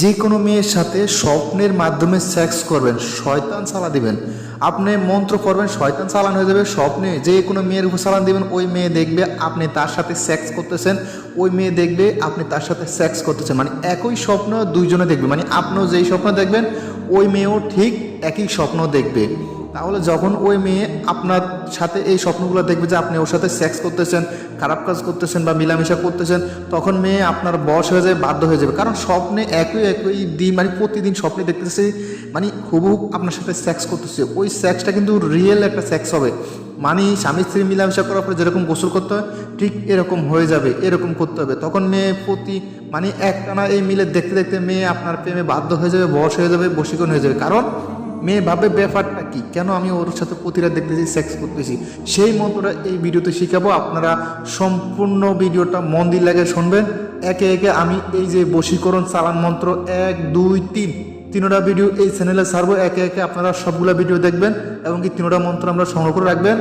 যে কোনো মেয়ের সাথে স্বপ্নের মাধ্যমে সেক্স করবেন, শয়তান সালা দিবেন। আপনি মন্ত্র করবেন শয়তান চালান হয়ে যাবে। স্বপ্নে যে কোনো মেয়ের উপর চালান দিবেন, ওই মেয়ে দেখবে আপনি তার সাথে সেক্স করতেছেন, ওই মেয়ে দেখবে আপনি তার সাথে সেক্স করতেছেন। মানে একই স্বপ্ন দুইজনে দেখবে। মানে আপনিও যেই স্বপ্ন দেখবেন, ওই মেয়েও ঠিক একই স্বপ্ন দেখবে। তাহলে যখন ওই মেয়ে আপনার সাথে এই স্বপ্নগুলো দেখবে যে আপনি ওর সাথে সেক্স করতেছেন, খারাপ কাজ করতেছেন বা মিলামিশা করতেছেন, তখন মেয়ে আপনার বশ হয়ে যাবে বাধ্য হয়ে যাবে। কারণ স্বপ্নে একই একই দিন মানে প্রতিদিন স্বপ্নে দেখতেছে মানে হুবহু আপনার সাথে সেক্স করতেছে। ওই সেক্সটা কিন্তু রিয়েল একটা সেক্স হবে। মানে স্বামী স্ত্রী মিলামিশা করার পরে যেরকম গোসল করতে হয়, ঠিক এরকম হয়ে যাবে, এরকম করতে হবে। তখন মেয়ে প্রতি মানে একটানা এই মিলে দেখতে দেখতে মেয়ে আপনার প্রেমে বাধ্য হয়ে যাবে বশ হয়ে যাবে, বশীকরণ হয়ে যাবে। কারণ মেয়ে ভাবে ব্যাপারটা কি? কেন আমি ওর সাথে প্রতিটা দেখতেছি সেক্স করতেছি? সেই মন্ত্রটা এই ভিডিওতে শিখাবো। আপনারা সম্পূর্ণ ভিডিওটা মন দিয়ে লাগে শুনবেন। একে একে আমি এই যে বশীকরণ চালান মন্ত্র এক, দুই, তিন, তিনোটা ভিডিও এই চ্যানেলে ছাড়বো। একে একে আপনারা সবগুলা ভিডিও দেখবেন এবং কি তিনোটা মন্ত্র আমরা সংগ্রহ করে রাখবেন।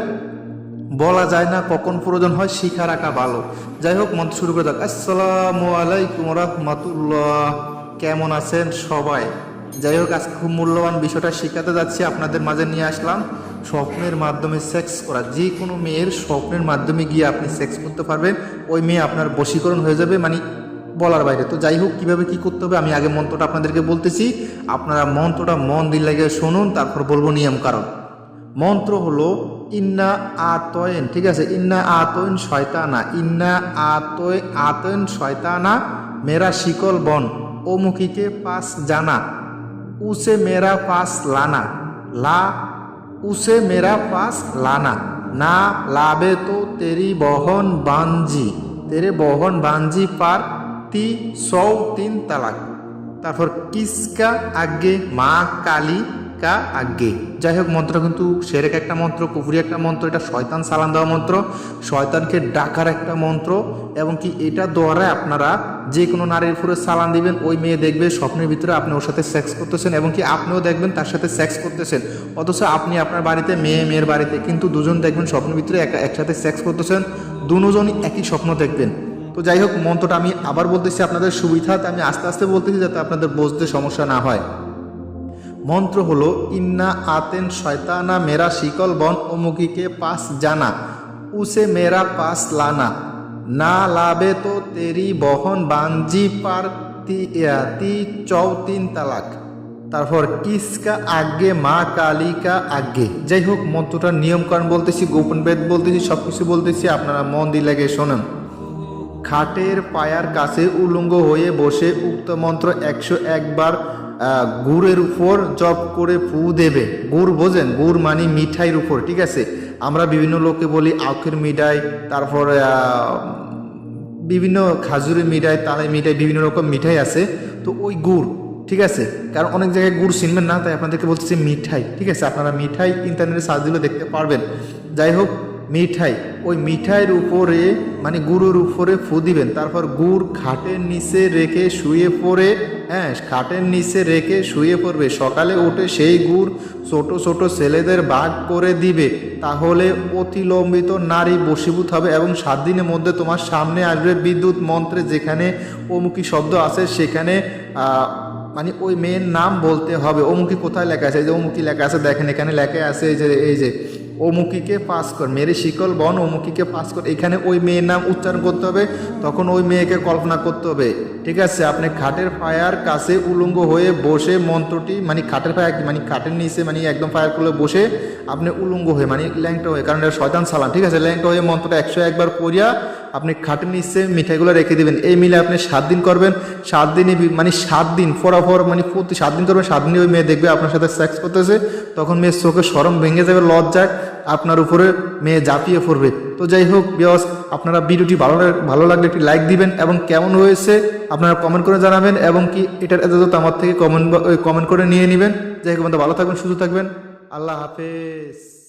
বলা যায় না কখন প্রয়োজন হয়, শিখা রাখা ভালো। যাই হোক, মন্ত্র শুরু করে যাক। আসসালামু আলাইকুম রহমতুল্লাহ। কেমন আছেন সবাই? যাই হোক, আজকে খুব মূল্যবান বিষয়টা শেখাতে যাচ্ছি, আপনাদের মাঝে নিয়ে আসলাম। স্বপ্নের মাধ্যমে সেক্স করা, যে কোনো মেয়ের স্বপ্নের মাধ্যমে গিয়ে আপনি সেক্স করতে পারবেন। ওই মেয়ে আপনার বশীকরণ হয়ে যাবে মানে বলার বাইরে। তো যাই হোক, কীভাবে কী করতে হবে, আমি আগে মন্ত্রটা আপনাদেরকে বলতেছি। আপনারা মন্ত্রটা মন দিল লাগে শুনুন, তারপর বলব নিয়ম কারণ। মন্ত্র হলো, ইন্না আতয়েন ঠিক আছে? ইন্না আতয়েন শয়তানা ইন্না আতয়, আতয়েন শয়তানা মেরা শিকল বন অমুখীকে পাস জানা উসে মেরা পাস লানা লা উসে মেরা পাস লানা না লাবে তো তেরি বহন বাঞ্জি তেরে বহন বাঞ্জি পার তি সৌ তিন তালাক তারপর কিসকা আগে মা কালী কা আগে যাই হোক মন্ত্রটা কিন্তু সেরেক একটা মন্ত্র কুপুরি একটা মন্ত্র, এটা শয়তান সালান দেওয়া মন্ত্র। শয়তানকে ডাকার একটা মন্ত্র, এবং কি এটা দ্বারা আপনারা যে কোনো নারীর উপরে সালান দিবেন, ওই মেয়ে দেখবে স্বপ্নের ভিতরে আপনি ওর সাথে সেক্স করতেছেন, এবং কি আপনিও দেখবেন তার সাথে সেক্স করতেছেন। অথচ আপনি আপনার বাড়িতে, মেয়ে, মেয়ের বাড়িতে কিন্তু দুজন দেখবেন স্বপ্নের ভিতরে এক, একসাথে সেক্স করতেছেন, দুজনই একই স্বপ্ন দেখবেন। তো যাই হোক, মন্ত্রটা আমি আবার বলতেছি আপনাদের সুবিধাতে আমি আস্তে আস্তে বলতেছি যাতে আপনাদের বুঝতে সমস্যা না হয়। মন্ত্র হলো, ইন্না আতেন শয়তানা মেরা শিকল বন অমুকিকে পাস জানা, উসে মেরা পাস লানা। না লাভে তো তেরি বহন বাঞ্জি পার তি চৌ তিন তালাক। তারপর, কিসকা আগে, মা কালিকা আগে। যাই হোক, মন্ত্রটার নিয়মকানুন বলতেছি, গোপন বেদ বলতেছি সব কিছু বলতেছি, আপনারা মন দিয়ে লাগে শোনেন। খাটের পায়ার কাছে উলঙ্গ হয়ে বসে উক্ত মন্ত্র একশো একবার গুড়ের উপর জপ করে ফু দেবে। গুড় বোঝেন? গুড় মানে মিঠাইয়ের উপর, ঠিক আছে? আমরা বিভিন্ন লোককে বলি আখের মিঠাই, তারপর বিভিন্ন খাজুরের মিঠাই তালে মিঠাই, বিভিন্ন রকম মিঠাই আছে। তো ওই গুড়, ঠিক আছে? কারণ অনেক জায়গায় গুড় চিনবেন না, তাই আপনাদেরকে বলতেছি মিঠাই, ঠিক আছে? আপনারা মিঠাই ইন্টারনেটে সার্চ দিলে দেখতে পারবেন। যাই হোক মিঠাই। ওই মিঠাইয়ের উপরে মানে গুড়ের উপরে ফু দিবেন। তারপর গুড় খাটের নিচে রেখে শুয়ে পড়ে হ্যাঁ খাটের নিচে রেখে শুয়ে পড়বে। সকালে উঠে সেই গুড় ছোট ছোট ছেলেদের ভাগ করে দিবে। তাহলে অতিলম্বিত নারী বশীভূত হবে এবং সাত দিনের মধ্যে তোমার সামনে আসবে বিদ্যুৎ মন্ত্রে, যেখানে অমুকি শব্দ আছে, সেখানে মানে ওই মেয়ের নাম বলতে হবে। অমুকি কোথায় লেখা আছে? যে অমুকি লেখা আছে, দেখেন এখানে লেখা আছে, এই যে এই যে অমুকিকে পাস কর, মেরে শিকল বন, অমুকিকে পাস কর। এখানে ওই মেয়ের নাম উচ্চারণ করতে হবে, তখন ওই মেয়েকে কল্পনা করতে হবে। ঠিক আছে, আপনি খাটের পায়ার কাছে উলঙ্গ হয়ে বসে মন্ত্রটি মানে খাটের পায়া মানে খাটের নিচে মানে একদম পায়ার করলে বসে আপনি উলঙ্গ হয়ে মানে ল্যাংটা হয়ে, কারণ এটা শয়তান সালান ঠিক আছে? ল্যাংটা হয়ে মন্ত্রটা একশো একবার পড়িয়া আপনি খাটের নিচে মিঠাইগুলো রেখে দিবেন। এই মিলে আপনি সাত দিন করবেন, সাত দিনই বি- মানে সাত দিন ফরাফর মানে প্রতি সাত দিন করবেন, সাত দিনে ওই মেয়ে দেখবে, আপনার সাথে সেক্স করতেছে, তখন মেয়ের চোখে সরম ভেঙে যাবে, লজ্জায়। আপনার উপরে মেয়ে জাপিয়ে পড়বে। তো যাই হোক বিয়স আপনারা ভিডিওটি ভালো ভালো লাগলে একটি লাইক দিবেন এবং কেমন হয়েছে আপনারা কমেন্ট করে জানাবেন এবং কি এটার এত আমার থেকে কমেন্ট কমেন্ট করে নিয়ে নেবেন। যাই হোক ভালো থাকবেন, সুস্থ থাকবেন। আল্লাহ হাফেজ।